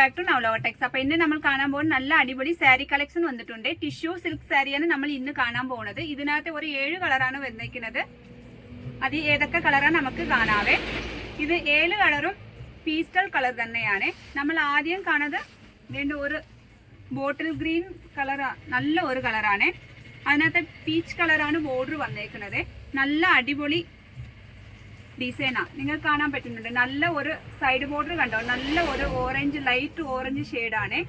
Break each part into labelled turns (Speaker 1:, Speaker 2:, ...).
Speaker 1: Back to നവലോടെക്സ് അപ്പൊ ഇന്ന് നമ്മൾ കാണാൻ പോകുന്ന നല്ല അടിപൊളി സാരി കളക്ഷൻ വന്നിട്ടുണ്ട്. ടിഷ്യൂ സിൽക്ക് സാരിയാണ് നമ്മൾ ഇന്ന് കാണാൻ പോകുന്നത്. ഇതിനകത്ത് ഒരു ഏഴ് കളറാണ് വന്നിരിക്കുന്നത്. അത് ഏതൊക്കെ കളറാണ് നമുക്ക് കാണാവേ. ഇത് ഏഴ് കളറും പീസ്റ്റൽ കളർ തന്നെയാണ്. നമ്മൾ ആദ്യം കാണുന്നത് വീണ്ടും ഒരു ബോട്ടിൽ ഗ്രീൻ കളർ നല്ല ഒരു കളറാണ് അതിനകത്ത് പീച്ച് കളറാണ് ബോർഡർ വന്നേക്കുന്നത് നല്ല അടിപൊളി ഡിസൈനാ നിങ്ങൾക്ക് കാണാൻ പറ്റുന്നുണ്ട്. നല്ല ഒരു സൈഡ് ബോർഡർ കണ്ടോ? നല്ല ഒരു ഓറഞ്ച് ലൈറ്റ് ഓറഞ്ച് ഷെയ്ഡാണ്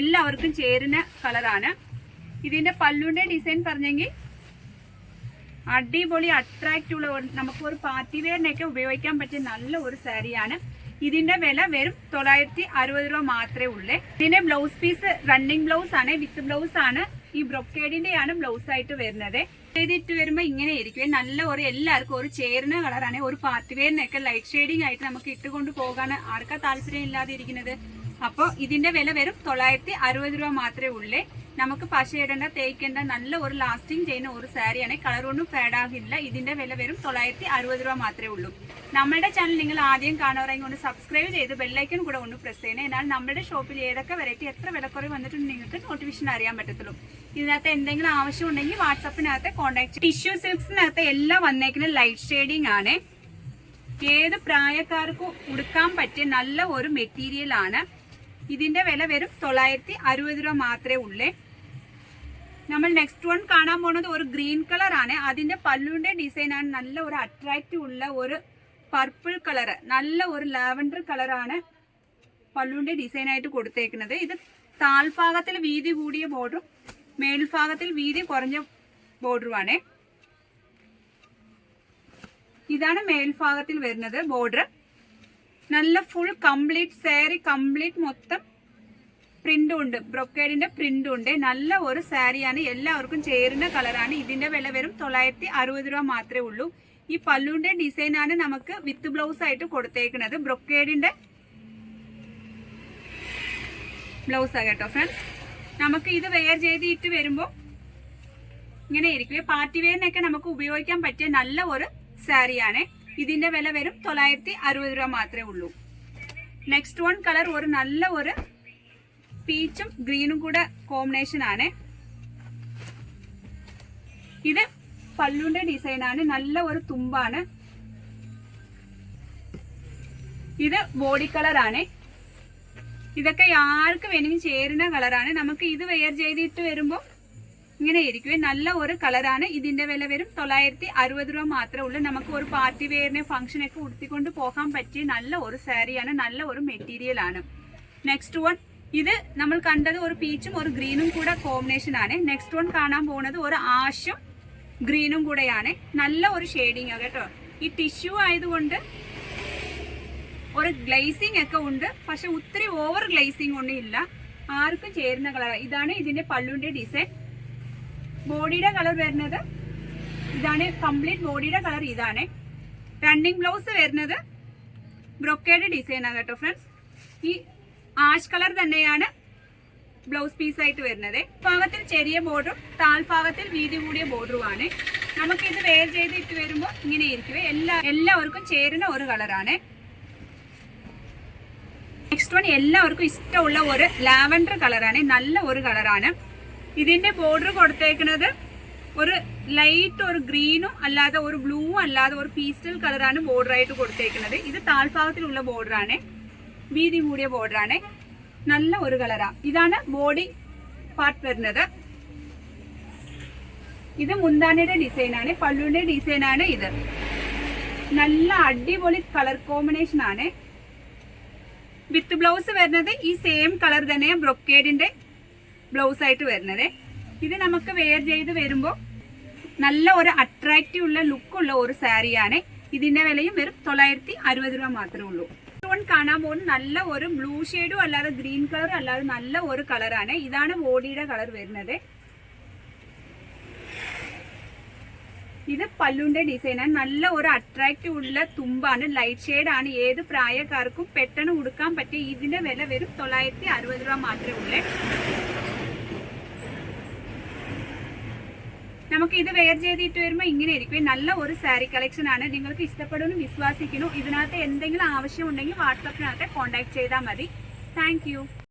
Speaker 1: എല്ലാവർക്കും ചേരുന്ന കളറാണ് ഇതിന്റെ പല്ലുവിന്റെ ഡിസൈൻ പറഞ്ഞെങ്കിൽ അടിപൊളി അട്രാക്റ്റീവ് നമുക്ക് ഒരു പാർട്ടി വെയറിനൊക്കെ ഉപയോഗിക്കാൻ പറ്റിയ നല്ല ഒരു സാരിയാണ് ഇതിന്റെ വില വെറും തൊള്ളായിരത്തി അറുപത് രൂപ മാത്രമേ ഉള്ളൂ. ഇതിന്റെ ബ്ലൗസ് പീസ് റണ്ണിങ് ബ്ലൗസ് ആണ് വിത്ത് ബ്ലൗസ് ആണ്. ഈ ബ്രൊക്കേഡിന്റെ ആണ് ബ്ലൗസ് ആയിട്ട് വരുന്നത്. ചെയ്തിട്ട് വരുമ്പോ ഇങ്ങനെ ഇരിക്കും. നല്ല ഒരു എല്ലാവർക്കും ഒരു ചേരുന്ന കളറാണ്. ഒരു പാർട്ടി വെയറിനൊക്കെ ലൈറ്റ് ഷെയ്ഡിങ് ആയിട്ട് നമുക്ക് ഇട്ടുകൊണ്ട് പോകാൻ ആർക്കാ താല്പര്യം ഇല്ലാതെ ഇരിക്കുന്നത് അപ്പോൾ ഇതിന്റെ വില വരും തൊള്ളായിരത്തി അറുപത് രൂപ മാത്രമേ ഉള്ളേ. നമുക്ക് പശയിടേണ്ട തേക്കേണ്ട നല്ല ഒരു ലാസ്റ്റിംഗ് ചെയ്യുന്ന ഒരു സാരിയാണ്. കളർ ഒന്നും ഫേഡ് ആകില്ല. ഇതിന്റെ വില വെറും തൊള്ളായിരത്തി അറുപത് രൂപ മാത്രമേ ഉള്ളൂ. നമ്മുടെ ചാനൽ നിങ്ങൾ ആദ്യം കാണാറെങ്കിൽ ഒന്ന് സബ്സ്ക്രൈബ് ചെയ്ത് ബെല്ലൈക്കൻ കൂടെ ഒന്ന് പ്രസ് ചെയ്യണേ. എന്നാൽ നമ്മുടെ ഷോപ്പിൽ ഏതൊക്കെ വെറൈറ്റി എത്ര വിലക്കുറവ് വന്നിട്ടുണ്ട് നിങ്ങൾക്ക് നോട്ടിഫിക്കേഷൻ അറിയാൻ പറ്റത്തുള്ളൂ. ഇതിനകത്ത് എന്തെങ്കിലും ആവശ്യം ഉണ്ടെങ്കിൽ വാട്സപ്പിനകത്ത് കോൺടാക്ട് ടിഷ്യൂ സിൽക്സിനകത്ത് എല്ലാം വന്നേക്കുന്ന ലൈറ്റ് ഷെയ്ഡിംഗ് ആണ്. ഏത് പ്രായക്കാർക്കും ഉടുക്കാൻ പറ്റിയ നല്ല ഒരു മെറ്റീരിയൽ ആണ്. ഇതിന്റെ വില വരും തൊള്ളായിരത്തി അറുപത് രൂപ മാത്രമേ ഉള്ളേ. നമ്മൾ നെക്സ്റ്റ് വൺ കാണാൻ പോണത് ഒരു ഗ്രീൻ കളർ ആണ്. അതിന്റെ പല്ലുവിന്റെ ഡിസൈൻ ആണ്. നല്ല ഒരു അട്രാക്റ്റീവ് ഉള്ള ഒരു പർപ്പിൾ കളർ നല്ല ഒരു ലാവൻഡർ കളറാണ് പല്ലുവിന്റെ ഡിസൈനായിട്ട് കൊടുത്തേക്കുന്നത്. ഇത് താൽഭാഗത്തിൽ വീതി കൂടിയ ബോർഡറും മേൽഭാഗത്തിൽ വീതി കുറഞ്ഞ ബോർഡറുമാണ് ഇതാണ് മേൽഭാഗത്തിൽ വരുന്നത് ബോർഡർ നല്ല ഫുൾ കംപ്ലീറ്റ് സാരി കംപ്ലീറ്റ് മൊത്തം പ്രിന്റും ഉണ്ട് ബ്രൊക്കേഡിന്റെ പ്രിന്റും ഉണ്ട് നല്ല ഒരു സാരിയാണ്. എല്ലാവർക്കും ചേരുന്ന കളറാണ്. ഇതിന്റെ വില വരും തൊള്ളായിരത്തി അറുപത് രൂപ മാത്രമേ ഉള്ളൂ. ഈ പല്ലുവിന്റെ ഡിസൈൻ ആണ് നമുക്ക് വിത്ത് ബ്ലൗസ് ആയിട്ട് കൊടുത്തേക്കുന്നത് ബ്രൊക്കേഡിന്റെ ബ്ലൗസ് ആ കേട്ടോ ഫ്രണ്ട്സ് നമുക്ക് ഇത് വെയർ ചെയ്തിട്ട് വരുമ്പോ വരുമ്പോൾ ഇങ്ങനെ ഇരിക്കും. പാർട്ടി വെയറിനൊക്കെ നമുക്ക് ഉപയോഗിക്കാൻ പറ്റിയ നല്ല ഒരു സാരിയാണ്. ഇതിന്റെ വില വരും തൊള്ളായിരത്തി അറുപത് രൂപ മാത്രമേ ഉള്ളൂ. നെക്സ്റ്റ് വൺ കളർ ഒരു നല്ല ഒരു പീച്ചും ഗ്രീനും കൂടെ കോമ്പിനേഷൻ ആണ്. ഇത് പല്ലുന്റെ ഡിസൈൻ ആണ്. നല്ല ഒരു തുമ്പാണ്. ഇത് ബോഡി കളർ ആണ്. ഇതൊക്കെ ആർക്ക് വേണമെങ്കിൽ ചേരുന്ന കളറാണ് നമുക്ക് ഇത് വെയർ ചെയ്തിട്ട് വരുമ്പോൾ ഇങ്ങനെ ഇരിക്കുവേ നല്ല ഒരു കളറാണ്. ഇതിന്റെ വില വരും തൊള്ളായിരത്തി അറുപത് രൂപ മാത്രമേ ഉള്ളൂ. നമുക്ക് ഒരു പാർട്ടി വെയറിനെ ഫംഗ്ഷനൊക്കെ ഉടുത്തിക്കൊണ്ട് പോകാൻ പറ്റിയ നല്ല ഒരു സാരിയാണ് നല്ല ഒരു മെറ്റീരിയൽ ആണ്. നെക്സ്റ്റ് വൺ ഇത് നമ്മൾ കണ്ടത് ഒരു പീച്ചും ഒരു ഗ്രീനും കൂടെ കോമ്പിനേഷൻ ആണ്. നെക്സ്റ്റ് വൺ കാണാൻ പോകുന്നത് ഒരു ആഷും ഗ്രീനും കൂടെയാണ്. നല്ല ഒരു ഷെയ്ഡിങ് ആണ് കേട്ടോ. ഈ ടിഷ്യൂ ആയതുകൊണ്ട് ഒരു ഗ്ലേസിംഗ് ഒക്കെ ഉണ്ട്. പക്ഷെ ഒത്തിരി ഓവർ ഗ്ലേസിംഗ് ഒന്നും ഇല്ല. ആർക്കും ചേരുന്ന കളർ ഇതാണ് ഇതിന്റെ പല്ലുവിന്റെ ഡിസൈൻ ബോഡിയുടെ കളർ വരുന്നത് ഇതാണ് കംപ്ലീറ്റ് ബോഡിയുടെ കളർ ഇതാണ്. റണ്ണിങ് ബ്ലൗസ് വരുന്നത് ബ്രൊക്കേഡ് ഡിസൈനാണ് കേട്ടോ ഫ്രണ്ട്സ് ഈ ആഷ് കളർ തന്നെയാണ് ബ്ലൗസ് പീസ് ആയിട്ട് വരുന്നത്. ഭാഗത്തിൽ ചെറിയ ബോർഡറും താൽഭാഗത്തിൽ വീതി കൂടിയ ബോർഡറുമാണ് നമുക്ക് ഇത് വെയർ ചെയ്ത് ഇട്ട് വരുമ്പോൾ ഇങ്ങനെ ഇരിക്കും എല്ലാ എല്ലാവർക്കും ചേരുന്ന ഒരു കളറാണ് നെക്സ്റ്റ് വൺ എല്ലാവർക്കും ഇഷ്ടമുള്ള ഒരു ലാവൻഡർ കളറാണ് നല്ല ഒരു കളറാണ് ഇതിന്റെ ബോർഡർ കൊടുത്തേക്കുന്നത് ഒരു ലൈറ്റ് ഒരു ഗ്രീനും അല്ലാതെ ഒരു ബ്ലൂവും അല്ലാതെ ഒരു പീസ്റ്റൽ കളറാണ് ബോർഡർ ആയിട്ട് കൊടുത്തേക്കുന്നത്. ഇത് താഴ്ഭാഗത്തിലുള്ള ബോർഡറാണ് വീതി കൂടിയ ബോർഡറാണ് നല്ല ഒരു കളറാ ഇതാണ് ബോഡി പാർട്ട് വരുന്നത്. ഇത് മുന്താനയുടെ ഡിസൈനാണ് പല്ലുവിന്റെ ഡിസൈനാണ് ഇത്. നല്ല അടിപൊളി കളർ കോമ്പിനേഷൻ ആണ്. വിത്ത് ബ്ലൗസ് വരുന്നത് ഈ സെയിം കളർ തന്നെയാണ് ബ്രൊക്കേഡിന്റെ ബ്ലൗസ് ആയിട്ട് വരുന്നത്. ഇത് നമുക്ക് വെയർ ചെയ്ത് വരുമ്പോൾ നല്ല ഒരു അട്രാക്റ്റീവ് ഉള്ള ലുക്കുള്ള ഒരു സാരിയാണ്. ഇതിന്റെ വിലയും വെറും തൊള്ളായിരത്തി അറുപത് രൂപ മാത്രമേ ഉള്ളൂ. കാണാൻ പോകുന്ന നല്ല ഒരു ബ്ലൂ ഷെയ്ഡും അല്ലാതെ ഗ്രീൻ കളറും അല്ലാതെ നല്ല ഒരു കളറാണ് ഇതാണ് ബോഡിയുടെ കളർ വരുന്നത്. ഇത് പല്ലുന്റെ ഡിസൈനാണ് നല്ല ഒരു അട്രാക്റ്റീവ് ഉള്ള തുമ്പാണ്. ലൈറ്റ് ഷെയ്ഡ് ആണ്. ഏത് പ്രായക്കാർക്കും പെട്ടെന്ന് ഉടുക്കാൻ പറ്റിയ ഇതിന്റെ വില വെറും തൊള്ളായിരത്തി അറുപത് രൂപ മാത്രമേ ഉള്ളേ. നമുക്ക് ഇത് വെയർ ചെയ്തിട്ട് വരുമ്പോൾ ഇങ്ങനെ ഇരിക്കും. നല്ല ഒരു സാരി കളക്ഷൻ ആണ്. നിങ്ങൾക്ക് ഇഷ്ടപ്പെടുമെന്ന് വിശ്വാസിക്കുന്നു. ഇതിനകത്ത് എന്തെങ്കിലും ആവശ്യം ഉണ്ടെങ്കിൽ വാട്സപ്പിനകത്ത് കോൺടാക്ട് ചെയ്താൽ മതി. താങ്ക്